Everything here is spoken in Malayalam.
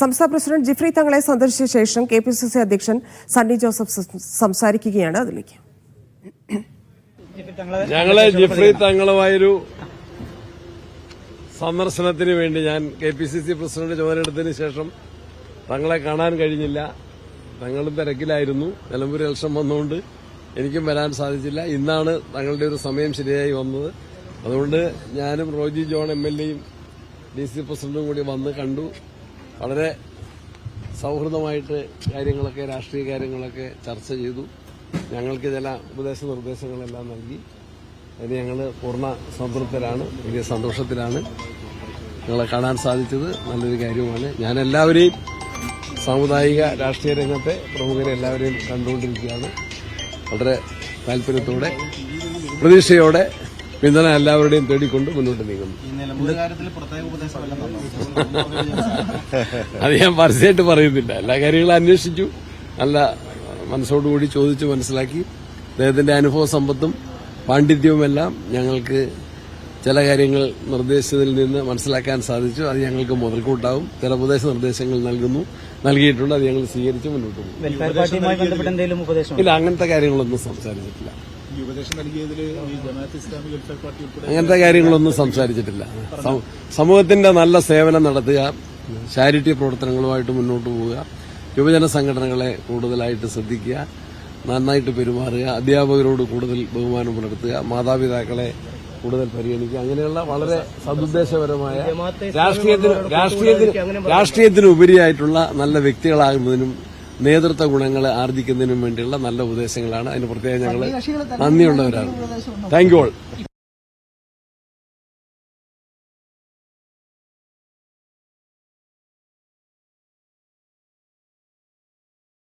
സംസ്ഥാന പ്രസിഡന്റ് ജിഫ്രി തങ്ങളെ സന്ദർശിച്ച ശേഷം കെ പി സി സി അധ്യക്ഷൻ സണ്ണി ജോസഫ് സംസാരിക്കുകയാണ് അതിലേക്ക്. ഞങ്ങളെ ജിഫ്രി തങ്ങളുമായൊരു സന്ദർശനത്തിന് വേണ്ടി ഞാൻ K P C C president ചുമതലയെടുത്തതിന് ശേഷം തങ്ങളെ കാണാൻ കഴിഞ്ഞില്ല. തങ്ങളും തിരക്കിലായിരുന്നു. നിലമ്പൂർ ഇലക്ഷൻ വന്നുകൊണ്ട് എനിക്കും വരാൻ സാധിച്ചില്ല. ഇന്നാണ് തങ്ങളുടെ ഒരു സമയം ശരിയായി വന്നത്. അതുകൊണ്ട് ഞാനും റോജി ജോൺ എം എൽ എയും ഡി സി പ്രസിഡന്റും കൂടി വന്ന് കണ്ടു. വളരെ സൗഹൃദമായിട്ട് കാര്യങ്ങളൊക്കെ രാഷ്ട്രീയ കാര്യങ്ങളൊക്കെ ചർച്ച ചെയ്തു. ഞങ്ങൾക്ക് ചില ഉപദേശ നിർദ്ദേശങ്ങളെല്ലാം നൽകി. അതിന് ഞങ്ങൾ പൂർണ സംതൃപ്തരാണ് വലിയ സന്തോഷത്തിലാണ് ഞങ്ങളെ കാണാൻ സാധിച്ചത്. നല്ലൊരു കാര്യമാണ് ഞാൻ എല്ലാവരെയും സാമുദായിക രാഷ്ട്രീയ രംഗത്തെ പ്രമുഖരെ എല്ലാവരെയും കണ്ടുകൊണ്ടിരിക്കുകയാണ്. വളരെ താല്പര്യത്തോടെ പ്രതീക്ഷയോടെ പിന്തുണ എല്ലാവരുടെയും തേടിക്കൊണ്ട് മുന്നോട്ട് നീങ്ങുന്നു. അത് ഞാൻ പരസ്യമായിട്ട് പറയുന്നില്ല. എല്ലാ കാര്യങ്ങളും അന്വേഷിച്ചു. നല്ല മനസ്സോടുകൂടി ചോദിച്ചു മനസ്സിലാക്കി. അദ്ദേഹത്തിന്റെ അനുഭവ സമ്പത്തും പാണ്ഡിത്യവുമെല്ലാം ഞങ്ങൾക്ക് ചില കാര്യങ്ങൾ നിർദ്ദേശത്തിൽ നിന്ന് മനസ്സിലാക്കാൻ സാധിച്ചു. അത് ഞങ്ങൾക്ക് മുതൽക്കൂട്ടാവും. ചില ഉപദേശ നിർദ്ദേശങ്ങൾ നൽകുന്നു. നൽകിയിട്ടുണ്ട്. അത് ഞങ്ങൾ സ്വീകരിച്ച് മുന്നോട്ട് പോകും. വെൽഫെയർ പാർട്ടിയുമായി ബന്ധപ്പെട്ട എന്തെങ്കിലും ഉപദേശം ഇല്ല അങ്ങനത്തെ കാര്യങ്ങളൊന്നും സംസാരിച്ചിട്ടില്ല. ഈ ഉപദേശം നൽകിയതിൽ ഈ ജമാഅത്ത് ഇസ്ലാമി വെൽഫെയർ പാർട്ടി ഉൾപ്പെടെ അങ്ങനത്തെ കാര്യങ്ങളൊന്നും സംസാരിച്ചിട്ടില്ല. സമൂഹത്തിന്റെ നല്ല സേവനം നടത്തുക ചാരിറ്റി പ്രവർത്തനങ്ങളുമായിട്ട് മുന്നോട്ട് പോവുക യുവജന സംഘടനകളെ കൂടുതലായിട്ട് ശ്രദ്ധിക്കുക നന്നായിട്ട് പെരുമാറുക അധ്യാപകരോട് കൂടുതൽ ബഹുമാനം പുലർത്തുക മാതാപിതാക്കളെ കൂടുതൽ പരിഗണിക്കുക അങ്ങനെയുള്ള വളരെ സതുദ്ദേശപരമായ രാഷ്ട്രീയത്തിന് രാഷ്ട്രീയത്തിന് രാഷ്ട്രീയത്തിന് ഉപരിയായിട്ടുള്ള നല്ല വ്യക്തികളാകുന്നതിനും നേതൃത്വ ഗുണങ്ങളെ ആർജിക്കുന്നതിനും വേണ്ടിയുള്ള നല്ല ഉപദേശങ്ങളാണ്. അതിന് പ്രത്യേകം ഞങ്ങൾ നന്ദിയുള്ളവരാണ്. Thank you all